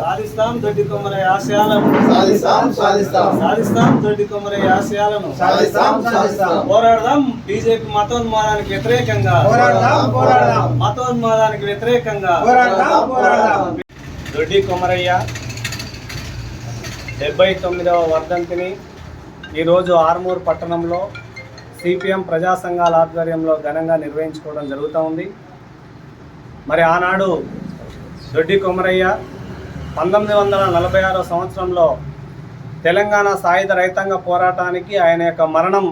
సాధిస్తాం దొడ్డి ఆశయాలను. సాధిస్తాం సాధిస్తాం. సాధిస్తాం దొడ్డి ఆశయాలను. సాధిస్తాం సాధిస్తాం. పోరాడదాం బీజేపీ మతోన్మాదానికి వ్యతిరేకంగా. పోరాడదాం పోరాడదాం. మతోన్మాదానికి వ్యతిరేకంగా. పోరాడదాం పోరాడదాం. దొడ్డి కొమరయ్య డెబ్బై తొమ్మిదవ వర్ధంతిని ఈరోజు ఆర్మూర్ పట్టణంలో సిపిఎం ప్రజా సంఘాల ఆధ్వర్యంలో ఘనంగా నిర్వహించుకోవడం జరుగుతూ ఉంది. మరి ఆనాడు దొడ్డి కొమరయ్య పంతొమ్మిది వందల నలభై ఆరో సంవత్సరంలో తెలంగాణ సాయుధ రైతాంగ పోరాటానికి ఆయన యొక్క మరణం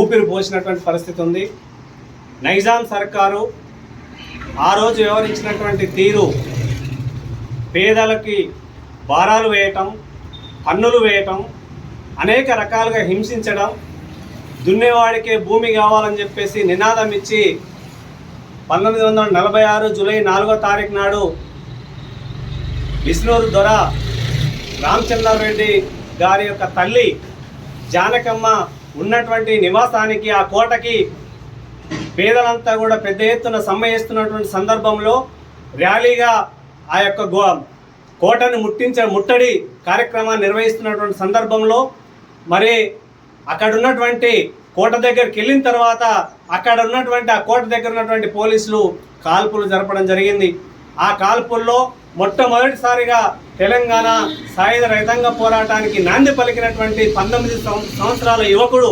ఊపిరి పోసినటువంటి పరిస్థితి ఉంది. నైజాం సర్కారు ఆ రోజు వివరించినటువంటి తీరు పేదలకి భారాలు వేయటం పన్నులు వేయటం అనేక రకాలుగా హింసించడం దున్నేవాడికే భూమి కావాలని చెప్పేసి నినాదం ఇచ్చి పంతొమ్మిది వందల నలభై ఆరు జూలై నాలుగో తారీఖు నాడు విష్ణూరు దొర రామచంద్రారెడ్డి గారి యొక్క తల్లి జానకమ్మ ఉన్నటువంటి నివాసానికి ఆ కోటకి పేదలంతా కూడా పెద్ద ఎత్తున సమ్మయిస్తున్నటువంటి సందర్భంలో ర్యాలీగా ఆ యొక్క గో కోటను ముట్టించ ముట్టడి కార్యక్రమాన్ని నిర్వహిస్తున్నటువంటి సందర్భంలో మరి అక్కడ ఉన్నటువంటి కోట దగ్గరికి వెళ్ళిన తర్వాత అక్కడ ఉన్నటువంటి ఆ కోట దగ్గర ఉన్నటువంటి పోలీసులు కాల్పులు జరపడం జరిగింది. ఆ కాల్పుల్లో మొట్టమొదటిసారిగా తెలంగాణ సాయుధ రైతాంగ పోరాటానికి నాంది పలికినటువంటి పంతొమ్మిది సంవత్సరాల యువకుడు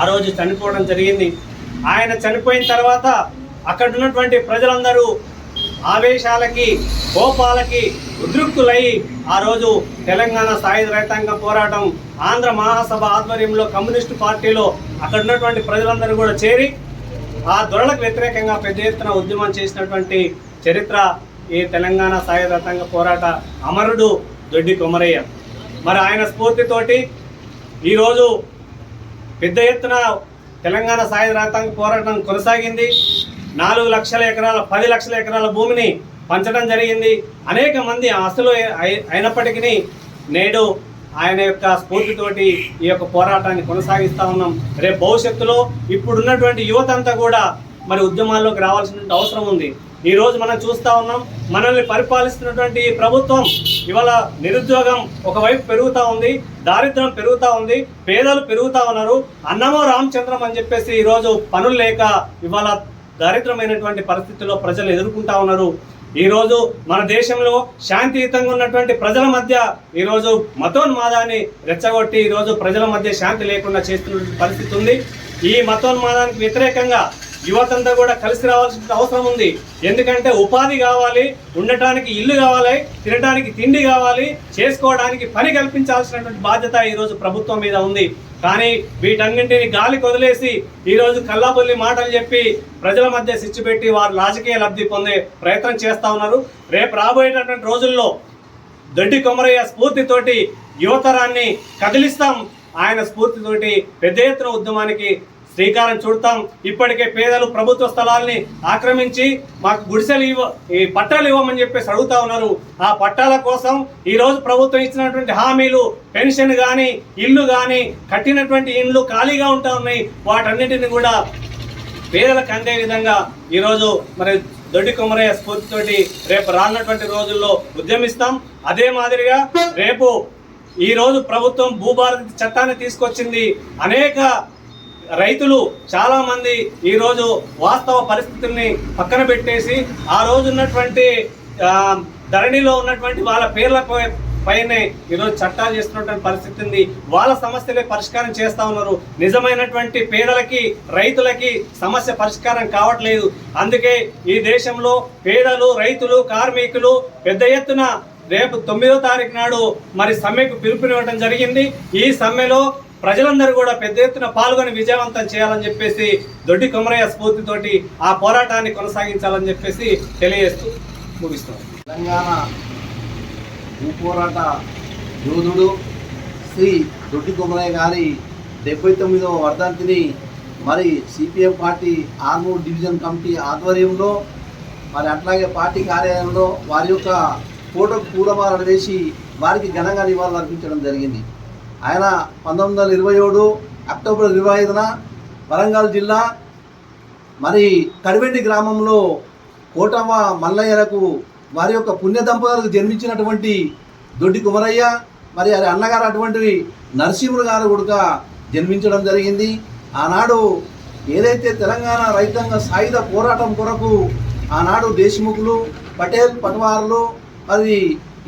ఆ రోజు చనిపోవడం జరిగింది. ఆయన చనిపోయిన తర్వాత అక్కడ ఉన్నటువంటి ప్రజలందరూ ఆవేశాలకి కోపాలకి ఉద్రిక్తులై ఆ రోజు తెలంగాణ సాయుధ రైతాంగ పోరాటం ఆంధ్ర మహాసభ ఆధ్వర్యంలో కమ్యూనిస్టు పార్టీలో అక్కడ ఉన్నటువంటి ప్రజలందరూ కూడా చేరి ఆ దొరలకు వ్యతిరేకంగా పెద్ద ఎత్తున ఉద్యమం చేసినటువంటి చరిత్ర ఈ తెలంగాణ సాయుధ రైతాంగ పోరాట అమరుడు దొడ్డి కొమరయ్య. మరి ఆయన స్ఫూర్తితోటి ఈరోజు పెద్ద ఎత్తున తెలంగాణ సాయుధ రైతాంగ పోరాటం కొనసాగింది. నాలుగు లక్షల ఎకరాల పది లక్షల ఎకరాల భూమిని పంచడం జరిగింది. అనేక మంది అసలు అయి- అయినప్పటికీ నేడు ఆయన యొక్క స్ఫూర్తితోటి ఈ యొక్క పోరాటాన్ని కొనసాగిస్తా ఉన్నాం. రేపు భవిష్యత్తులో ఇప్పుడున్నటువంటి యువత అంతా కూడా మరి ఉద్యమాల్లోకి రావాల్సిన అవసరం ఉంది. ఈ రోజు మనం చూస్తా ఉన్నాం మనల్ని పరిపాలిస్తున్నటువంటి ఈ ప్రభుత్వం ఇవాళ నిరుద్యోగం ఒకవైపు పెరుగుతూ ఉంది దారిద్ర్యం పెరుగుతూ ఉంది పేదలు పెరుగుతూ ఉన్నారు. అన్నమో రామచంద్రం అని చెప్పేసి ఈరోజు పనులు లేక ఇవాళ దారిద్రమైనటువంటి పరిస్థితుల్లో ప్రజలు ఎదుర్కొంటా ఉన్నారు. ఈరోజు మన దేశంలో శాంతియుతంగా ఉన్నటువంటి ప్రజల మధ్య ఈరోజు మతోన్మాదాన్ని రెచ్చగొట్టి ఈరోజు ప్రజల మధ్య శాంతి లేకుండా చేస్తున్న పరిస్థితి ఉంది. ఈ మతోన్మాదానికి వ్యతిరేకంగా యువతంతా కూడా కలిసి రావాల్సిన అవసరం ఉంది. ఎందుకంటే ఉపాధి కావాలి ఉండటానికి ఇల్లు కావాలి తినడానికి తిండి కావాలి చేసుకోవడానికి పని కల్పించాల్సినటువంటి బాధ్యత ఈరోజు ప్రభుత్వం మీద ఉంది. కానీ వీటన్నింటిని గాలి వదిలేసి ఈరోజు కల్లాపల్లి మాటలు చెప్పి ప్రజల మధ్య సిచ్చు పెట్టి వారు రాజకీయ లబ్ధి పొందే ప్రయత్నం చేస్తా ఉన్నారు. రేపు రాబోయేటటువంటి రోజుల్లో దొడ్డి కొమరయ్య స్ఫూర్తితోటి యువతరాన్ని కదిలిస్తాం. ఆయన స్ఫూర్తితోటి పెద్ద ఎత్తున ఉద్యమానికి శ్రీకారం చుడతాం. ఇప్పటికే పేదలు ప్రభుత్వ స్థలాల్ని ఆక్రమించి మాకు గుడిసెలు ఇవ్వ ఈ పట్టాలు ఇవ్వమని చెప్పేసి అడుగుతా ఉన్నారు. ఆ పట్టాల కోసం ఈరోజు ప్రభుత్వం ఇచ్చినటువంటి హామీలు పెన్షన్ కానీ ఇల్లు కానీ కట్టినటువంటి ఇండ్లు ఖాళీగా ఉంటా ఉన్నాయి. వాటన్నిటిని కూడా పేదలకు అందే విధంగా ఈరోజు మరి దొడ్డి కుమరయ్య స్ఫూర్తితోటి రేపు రానున్నటువంటి రోజుల్లో ఉద్యమిస్తాం. అదే మాదిరిగా రేపు ఈ రోజు ప్రభుత్వం భూభారతి చట్టాన్ని తీసుకొచ్చింది. అనేక రైతులు చాలా మంది వాస్తవ పరిస్థితుల్ని పక్కన పెట్టేసి ఆ రోజు ఉన్నటువంటి ధరణిలో ఉన్నటువంటి వాళ్ళ పేర్ల పైనే ఈరోజు చట్టాలు చేస్తున్నటువంటి పరిస్థితి ఉంది వాళ్ళ సమస్యలే పరిష్కారం చేస్తా ఉన్నారు. నిజమైనటువంటి పేదలకి రైతులకి సమస్య పరిష్కారం కావట్లేదు. అందుకే ఈ దేశంలో పేదలు రైతులు కార్మికులు పెద్ద ఎత్తున రేపు తొమ్మిదో తారీఖు నాడు మరి సమ్మెకు పిలుపునివ్వడం జరిగింది. ఈ సమ్మెలో ప్రజలందరూ కూడా పెద్ద ఎత్తున పాల్గొని విజయవంతం చేయాలని చెప్పేసి దొడ్డి కొమరయ్య స్ఫూర్తితోటి ఆ పోరాటాన్ని కొనసాగించాలని చెప్పేసి తెలియజేస్తూ ముగిస్తున్నాం. తెలంగాణ భూపోరాట యోధుడు శ్రీ దొడ్డి కొమరయ్య గారి డెబ్బై తొమ్మిదవ వర్ధంతిని మరి CPM party Armoor division committee ఆధ్వర్యంలో మరి అట్లాగే పార్టీ కార్యాలయంలో వారి యొక్క ఫోటోకు పూలమాలను వేసి వారికి ఘనంగా నివాళులు అర్పించడం జరిగింది. ఆయన పంతొమ్మిది వందల ఇరవై ఏడు అక్టోబర్ ఇరవై ఐదున వరంగల్ జిల్లా మరి కడివెండి గ్రామంలో కోటమ్మ మల్లయ్యలకు వారి యొక్క పుణ్య దంపతులకు జన్మించినటువంటి దొడ్డి కుమరయ్య మరి వారి అన్నగారు అటువంటి నరసింహుడు గారు కూడా జన్మించడం జరిగింది. ఆనాడు ఏదైతే తెలంగాణ రైతాంగ సాయుధ పోరాటం కొరకు ఆనాడు దేశముఖులు పటేల్ పటవారులు మరి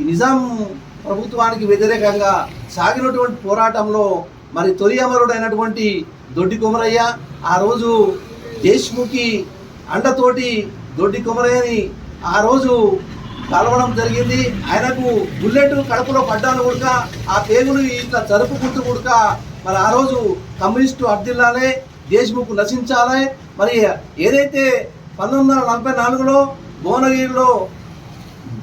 నిజాం ప్రభుత్వానికి వ్యతిరేకంగా సాగినటువంటి పోరాటంలో మరి తొలి అమరుడైనటువంటి దొడ్డి కుమరయ్య ఆ రోజు దేశ్ముఖి అండతోటి దొడ్డి కుమరయ్యని ఆ రోజు కలవడం జరిగింది. ఆయనకు బుల్లెట్ కడుపులో పడ్డాను కూడక ఆ పేగులు ఇట్లా జరుపుకుంటూ కూడక మరి ఆ రోజు కమ్యూనిస్టు అర్దిల్లాలే దేశ్ముఖ్ నశించాలే. మరి ఏదైతే పంతొమ్మిది వందల నలభై నాలుగులో భువనగిరిలో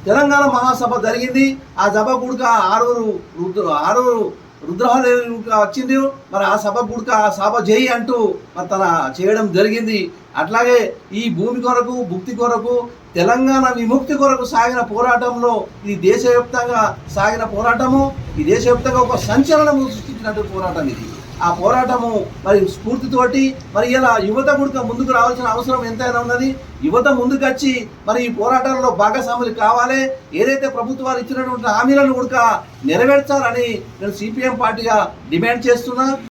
తెలంగాణ మహాసభ జరిగింది. ఆ సభ కూడక ఆరుగురు రుద్ర ఆరుగురు రుద్రహాదేవి వచ్చింది. మరి ఆ సభ కూడక ఆ సభ చేయి అంటూ మరి తన చేయడం జరిగింది. అట్లాగే ఈ భూమి కొరకు భుక్తి కొరకు తెలంగాణ విముక్తి కొరకు సాగిన పోరాటంలో ఇది దేశవ్యాప్తంగా సాగిన పోరాటము ఈ దేశవ్యాప్తంగా ఒక సంచలనము సృష్టించినటువంటి పోరాటం ఇది. ఆ పోరాటము మరి స్ఫూర్తితోటి మరి ఇలా యువత కూడా ముందుకు రావాల్సిన అవసరం ఎంతైనా ఉన్నది. యువత ముందుకు వచ్చి మరి ఈ పోరాటాలలో భాగస్వాములు కావాలి. ఏదైతే ప్రభుత్వాలు ఇచ్చినటువంటి హామీలను కూడా నెరవేర్చాలని నేను సిపిఎం పార్టీగా డిమాండ్ చేస్తున్నా.